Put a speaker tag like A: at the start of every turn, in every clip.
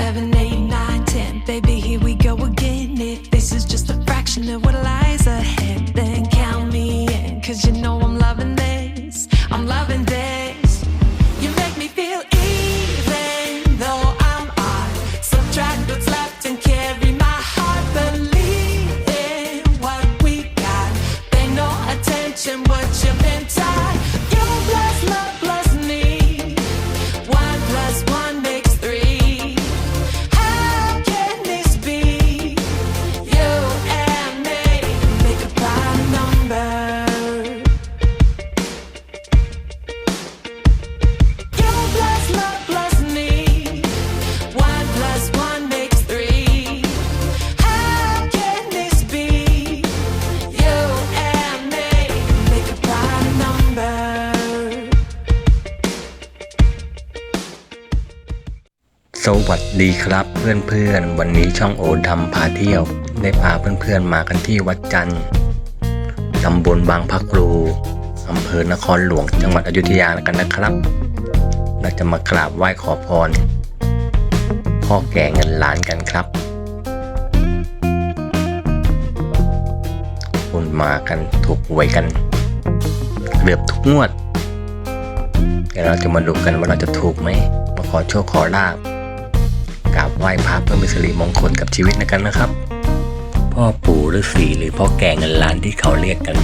A: seven, eight, nine, ten. Baby, here we go again. If this is just a fraction of what lies ahead, then count me in. Cause you know I'm loving this. I'm loving this. You make me feel even though I'm odd. Subtract what's left and carry my heart. Believe in what we got. No attention what been
B: วัสดีครับเพื่อนๆ วันนี้ช่องโอดำพาเที่ยว ได้พาเพื่อนๆมากันที่วัดจันทร์ตำบลบางพระครูอำเภอนครหลวงจังหวัดอยุธยากันนะครับเราจะมากราบไหว้ขอพร พ่อแก่เงินล้านกันครับ คนมากันถูกหวยกันเกือบทุกงวดเดี๋ยวเราจะมาดูกันว่าเราจะถูกไหมมาขอโชคขอลาบกราบ ไหว้พระเพื่อมีสิริมงคลกับชีวิตนะกันนะครับ พ่อปู่ฤาษีหรือพ่อแก่เงินล้านที่เขาเรียกกัน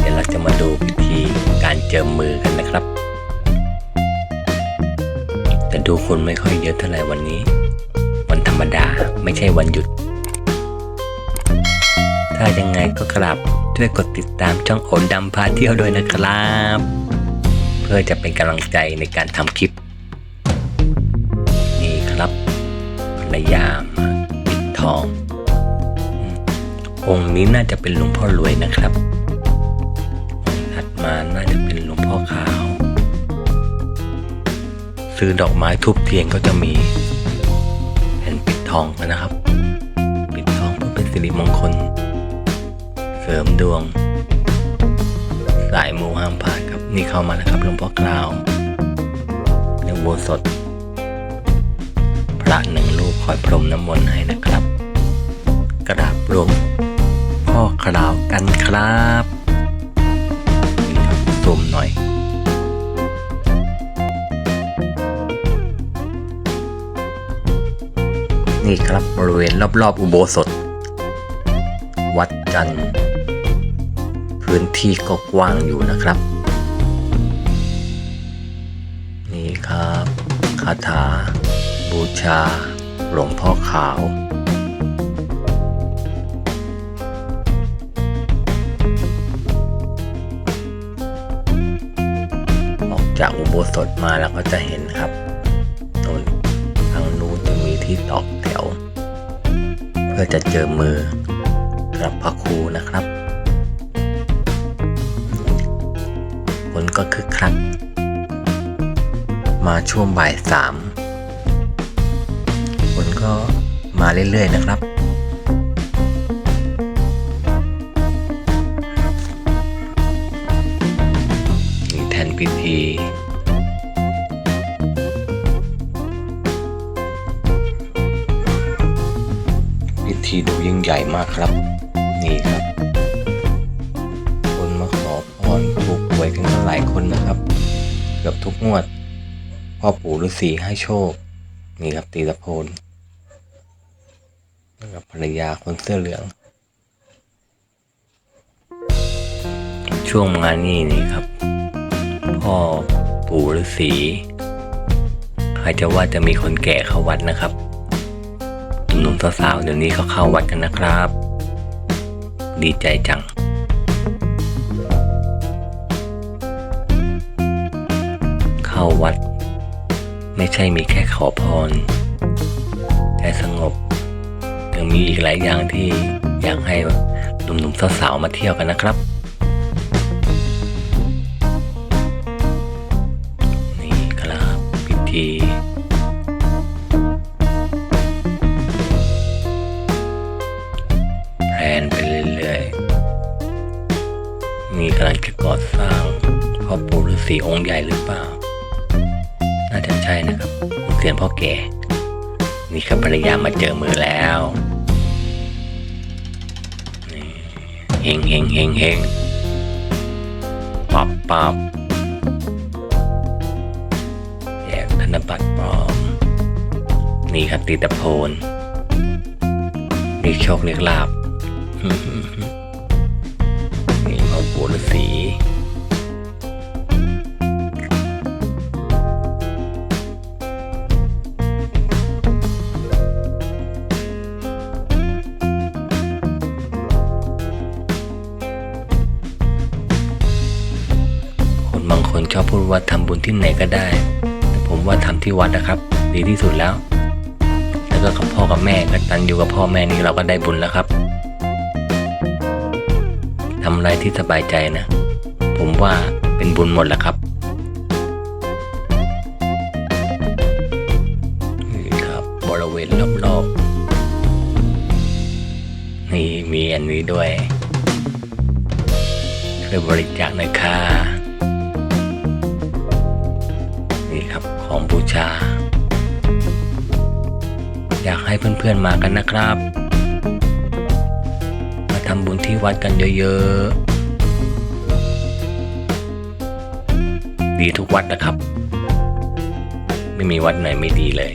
B: เดี๋ยวเราจะมาดูพิธีการเจิมมือกันนะครับ แต่ดูคนไม่ค่อยเยอะเท่าไหร่วันนี้ วันธรรมดาไม่ใช่วันหยุด ถ้ายังไงก็กราบช่วยกดติดตามช่องโอนดำพาเที่ยวด้วยนะครับ เพื่อจะเป็นกำลังใจในการทำคลิป ภรรยามปิดทอง องค์นี้น่าจะเป็นหลวงพ่อรวยนะครับถัดมาน่าจะเป็นหลวงพ่อขาว ซื้อดอกไม้ทุบเทียนก็จะมีแผ่นปิดทองนะครับ ปิดทองเพื่อเป็นสิริมงคล เสริมดวง สายมูห้ามพลาดครับนี่เข้ามาแล้วครับหลวงพ่อกล่าวเรื่องโบสถพระหนึ่งรูป คอยพรมน้ำมนต์ให้นะครับ กราบรวมพ่อคราวกันครับนี่ครับซูมหน่อยนี่ครับบริเวณรอบๆอุโบสถ วัดจันทร์พื้นที่ก็กว้างอยู่นะครับ นี่ครับคาถา บูชา หลวงพ่อขาวออกจากอุโบสถมาแล้วก็จะเห็นครับนนทางนู้นจะมีที่ตอกแถว เพื่อจะเจอมือกับพระครูนะครับ คนก็คึกคัก มาช่วงบ่ายสาม ก็มาเรื่อยๆนะครับมีแทนพิธีพิธีดูยิ่งใหญ่มากครับ นี่ครับ คนมาขอพรถูกหวยกันหลายคนนะครับเกือบทุกงวดพ่อปู่ฤาษีให้โชค นี่ครับตีตะโพน กับภรรยาคนเสื้อเหลือง ช่วงงานนี้นี่ครับ พ่อปู่ฤาษีใครจะว่าจะมีคนแก่เข้าวัดนะครับหนุ่มสาวๆเดี๋ยวนี้เขาเข้าวัดกันนะครับ ดีใจจังเข้าวัด ไม่ใช่มีแค่ขอพร แต่สงบ ยังมีอีกหลายอย่างที่อยากให้หนุ่มๆสาวๆมาเที่ยวกันนะครับนี่ครับพิธีแพลนไปเรื่อยๆมีกำลังจะก่อสร้างพ่อปู่ฤาษีองค์ใหญ่หรือเปล่า น่าจะใช่นะครับเสียนพ่อแก่นี่ครับภรรยามาเจอมือแล้ว เฮงเฮงเฮงเฮงปับปับแจกธนบัตรปลอม นี่ครับตีตะโพนนี่โชคเรียกลาบ คนชอบพูดว่าทำบุญที่ไหนก็ได้ แต่ผมว่าทำที่วัดนะครับ ดีที่สุดแล้ว แล้วก็กับพ่อกับแม่กตันอยู่กับพ่อแม่นี่เราก็ได้บุญแล้วครับทำอะไรที่สบายใจนะ ผมว่าเป็นบุญหมดแหละครับนี่ครับบริเวณรอบๆนี่มีอันนี้ด้วยช่วยบริจาคหน่อยค่ะ ของบูชา อยากให้เพื่อนๆมากันนะครับ มาทำบุญที่วัดกันเยอะๆ ดีทุกวัดนะครับ ไม่มีวัดไหนไม่ดีเลย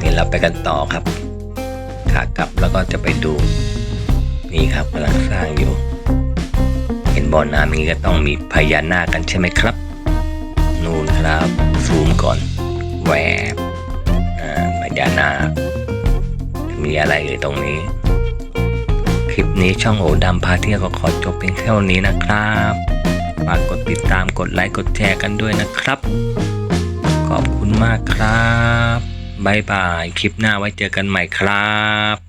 B: นี่เราไปกันต่อครับขากลับแล้วก็จะไปดู นี่ครับกำลังสร้างอยู่ บ่อน้ำนี้ก็ต้องมีพญานาคกันใช่ไหมครับ นู่นครับ ซูมก่อนแหวบอ่าพญานาค มีอะไรเอ่ยตรงนี้ คลิปนี้ช่องโอดำพาเที่ยวก็ขอจบเพียงเท่านี้นะครับฝากกดติดตามกดไลค์กดแชร์กันด้วยนะครับ ขอบคุณมากครับบายบาย คลิปหน้าไว้เจอกันใหม่ครับ